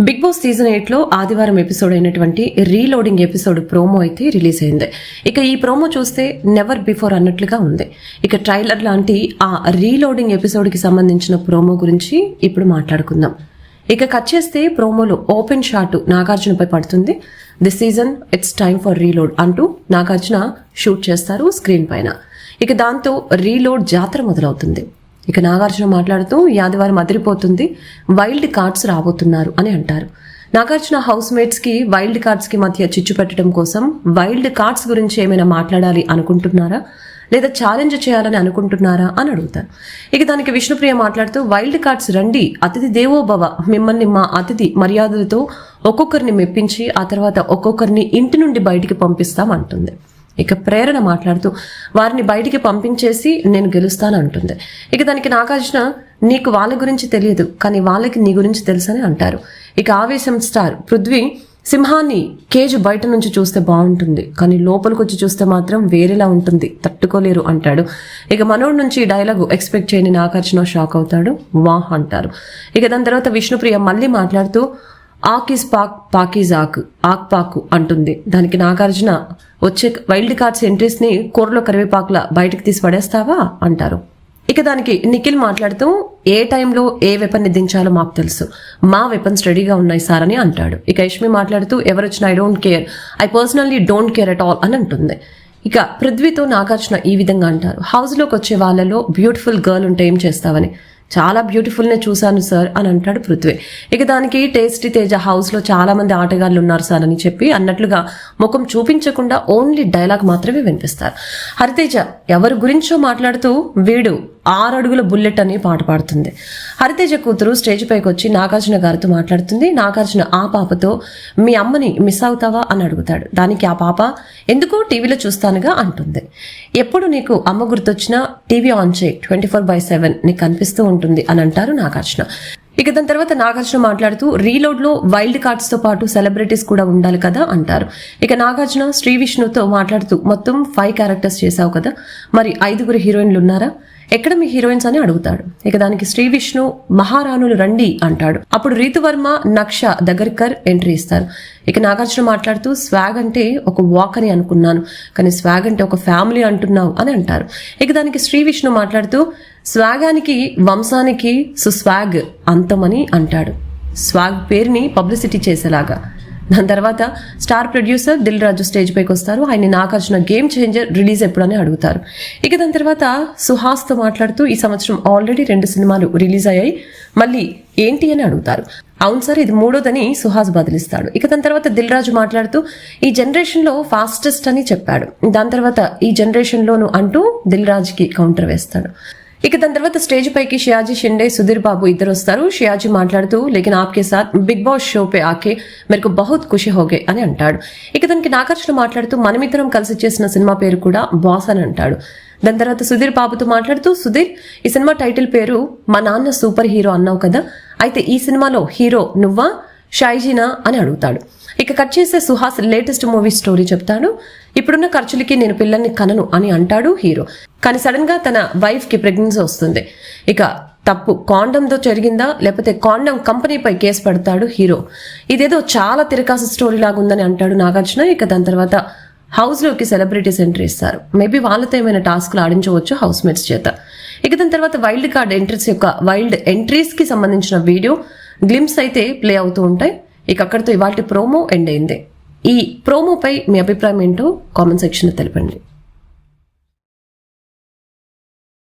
Big boss season ఎయిట్లో ఆదివారం episode అయినటువంటి రీలోడింగ్ ఎపిసోడ్ ప్రోమో అయితే రిలీజ్ అయింది. ఇక ఈ ప్రోమో చూస్తే నెవర్ బిఫోర్ అన్నట్లుగా ఉంది. ఇక ట్రైలర్ లాంటి ఆ రీలోడింగ్ ఎపిసోడ్కి సంబంధించిన ప్రోమో గురించి ఇప్పుడు మాట్లాడుకుందాం. ఇక కట్ చేస్తే ప్రోమోలో ఓపెన్ షాట్ నాగార్జునపై పడుతుంది. This season it's time for reload అంటూ నాగార్జున షూట్ చేస్తారు స్క్రీన్ పైన. ఇక దాంతో రీలోడ్ జాతర మొదలవుతుంది. ఇక నాగార్జున మాట్లాడుతూ యాదివారం అదిరిపోతుంది వైల్డ్ కార్డ్స్ రాబోతున్నారు అని అంటారు. నాగార్జున హౌస్ మేట్స్కి వైల్డ్ కార్డ్స్కి మధ్య చిచ్చు పెట్టడం కోసం వైల్డ్ కార్డ్స్ గురించి ఏమైనా మాట్లాడాలి అనుకుంటున్నారా? లేదా ఛాలెంజ్ చేయాలని అనుకుంటున్నారా అని అడుగుతారు. ఇక దానికి విష్ణుప్రియ మాట్లాడుతూ వైల్డ్ కార్డ్స్ రండి అతిథి దేవోభవ మిమ్మల్ని మా అతిథి మర్యాదలతో ఒక్కొక్కరిని మెప్పించి ఆ తర్వాత ఒక్కొక్కరిని ఇంటి నుండి బయటికి పంపిస్తాం అంటుంది. ఇక ప్రేరణ మాట్లాడుతూ వారిని బయటికి పంపించేసి నేను గెలుస్తాను అంటుంది. ఇక దానికి నాగార్జున నీకు వాళ్ళ గురించి తెలియదు కానీ వాళ్ళకి నీ గురించి తెలుసని అంటారు. ఇక ఆవేశం స్టార్ పృథ్వీ సింహాన్ని కేజు బయట నుంచి చూస్తే బాగుంటుంది కానీ లోపలికి వచ్చి చూస్తే మాత్రం వేరేలా ఉంటుంది తట్టుకోలేరు అంటాడు. ఇక మనోడి నుంచి డైలాగు డైలాగ్ ఎక్స్పెక్ట్ చేయని నాగార్జున షాక్ అవుతాడు. వాహ్ అంటారు. ఇక దాని తర్వాత విష్ణుప్రియ మళ్ళీ మాట్లాడుతూ ఆకిస్ పాక్ పాకిజ్ ఆక్ ఆక్ పాకు అంటుంది. దానికి నాగార్జున వచ్చే వైల్డ్ కార్డ్స్ ఎంట్రీస్ని కూరలో కరివేపాకుల బయటకు తీసి పడేస్తావా? అంటారు. ఇక దానికి నిఖిల్ మాట్లాడుతూ ఏ టైంలో ఏ వెపన్ని దించాలో మాకు తెలుసు. మా వెపన్స్ రెడీగా ఉన్నాయి సార్ అని అంటాడు. ఇక యష్మి మాట్లాడుతూ ఎవరొచ్చినా I don't care I personally don't care at all అని అంటుంది. ఇక పృథ్వీతో నాగార్జున ఈ విధంగా అంటారు. హౌస్లోకి వచ్చే వాళ్ళలో బ్యూటిఫుల్ గర్ల్ ఉంటే ఏం చేస్తావని? చాలా బ్యూటిఫుల్నే చూశాను సార్ అని అంటాడు పృథ్వీ. ఇక దానికి టేస్టీ తేజ హౌస్లో చాలా మంది ఆటగాళ్ళు ఉన్నారు సార్ అని చెప్పి అన్నట్లుగా ముఖం చూపించకుండా ఓన్లీ డైలాగ్ మాత్రమే వినిపిస్తారు. హరితేజ ఎవరి గురించో మాట్లాడుతూ వీడు ఆరు అడుగుల బుల్లెట్ అని పాట పాడుతుంది. హరితేజ కూతురు స్టేజ్ పైకి వచ్చి నాగార్జున గారితో మాట్లాడుతుంది. నాగార్జున ఆ పాపతో మీ అమ్మని మిస్ అవుతావా అని అడుగుతాడు. దానికి ఆ పాప ఎందుకో టీవీలో చూస్తానుగా అంటుంది. ఎప్పుడు నీకు అమ్మ గుర్తొచ్చినా టీవీ ఆన్ చేయి. ట్వంటీ ఫోర్ బై సెవెన్ నీకు కనిపిస్తూ ఉంటుంది అని అంటారు నాగార్జున. ఇక దాని తర్వాత నాగార్జున మాట్లాడుతూ రీలోడ్లో వైల్డ్ కార్డ్స్తో పాటు సెలబ్రిటీస్ కూడా ఉండాలి కదా అంటారు. ఇక నాగార్జున శ్రీ విష్ణుతో మాట్లాడుతూ మొత్తం ఫైవ్ క్యారెక్టర్స్ చేశావు కదా. మరి ఐదుగురు హీరోయిన్లు ఉన్నారా? ఎక్కడ మీ హీరోయిన్స్ అని అడుగుతాడు. ఇక దానికి శ్రీ విష్ణు మహారాణులు రండి అంటాడు. అప్పుడు రీతువర్మ నక్ష దగ్గరికర్ ఎంట్రీ ఇస్తారు. ఇక నాగార్జున మాట్లాడుతూ స్వాగ్ అంటే ఒక వాక్ అని అనుకున్నాను. కానీ స్వాగ్ అంటే ఒక ఫ్యామిలీ అంటున్నావు అని అంటారు. ఇక దానికి శ్రీ విష్ణు మాట్లాడుతూ స్వాగానికి వంశానికి సుస్వాగ్ అంతమని అంటాడు. స్వాగ్ పేరుని పబ్లిసిటీ చేసేలాగా. దాని తర్వాత star producer Dil Raju stage పైకి వస్తారు. ఆయన నాగార్జున గేమ్ చేంజర్ రిలీజ్ ఎప్పుడని అడుగుతారు. ఇక దాని తర్వాత సుహాస్తో మాట్లాడుతూ ఈ సంవత్సరం ఆల్రెడీ రెండు సినిమాలు రిలీజ్ అయ్యాయి. మళ్ళీ ఏంటి అని అడుగుతారు. అవును సార్ ఇది మూడోదని సుహాస్ బదిలిస్తాడు. ఇక దాని తర్వాత దిల్ రాజు మాట్లాడుతూ ఈ జనరేషన్లో ఫాస్టెస్ట్ అని చెప్పాడు. దాని తర్వాత ఈ జనరేషన్లోను అంటూ దిల్ రాజుకి కౌంటర్ వేస్తాడు. ఇక దాని తర్వాత స్టేజ్ పైకి షియాజీ షిండే సుధీర్ బాబు ఇద్దరు వస్తారు షియాజీ మాట్లాడుతూ లేకిన్ ఆప్కే సాత్ బిగ్ బాస్ షో పే ఆకే మేరకు బహుత్ ఖుషి హోగే అని అంటాడు. ఇక దానికి నాగార్జున మాట్లాడుతూ మనమిద్దరం కలిసి చేసిన సినిమా పేరు కూడా బాస్ అని అంటాడు. దాని తర్వాత సుధీర్ బాబుతో మాట్లాడుతూ సుధీర్ ఈ సినిమా టైటిల్ పేరు మా నాన్న సూపర్ హీరో అన్నావు కదా? అయితే ఈ సినిమాలో హీరో నువ్వా? షైజీనా? అని అడుగుతాడు. ఇక కట్ చేసే సుహాస్ లేటెస్ట్ మూవీ స్టోరీ చెప్తాడు. ఇప్పుడున్న ఖర్చులకి నేను పిల్లల్ని కనను అని అంటాడు హీరో. కానీ సడన్గా తన వైఫ్కి ప్రెగ్నెన్సీ వస్తుంది. ఇక తప్పు కాండంతో జరిగిందా? లేకపోతే కాండం కంపెనీపై కేసు పెడతాడు హీరో. ఇదేదో చాలా తిరకాసు స్టోరీ లాగా ఉందని అంటాడు నాగార్జున. ఇక దాని తర్వాత హౌస్లోకి సెలబ్రిటీస్ ఎంట్రీ ఇస్తారు. మేబీ వాళ్ళతో ఏమైనా టాస్క్లు ఆడించవచ్చు హౌస్ మేట్స్ చేత. ఇక దాని తర్వాత వైల్డ్ కార్డ్ ఎంట్రీస్ యొక్క వైల్డ్ ఎంట్రీస్కి సంబంధించిన వీడియో గ్లిమ్స్ అయితే ప్లే అవుతూ ఉంటాయి. ఇక అక్కడితో ఇవాటి ప్రోమో ఎండ్ అయింది. ఈ ప్రోమోపై మీ అభిప్రాయం ఏంటో కామెంట్ సెక్షన్లో తెలపండి.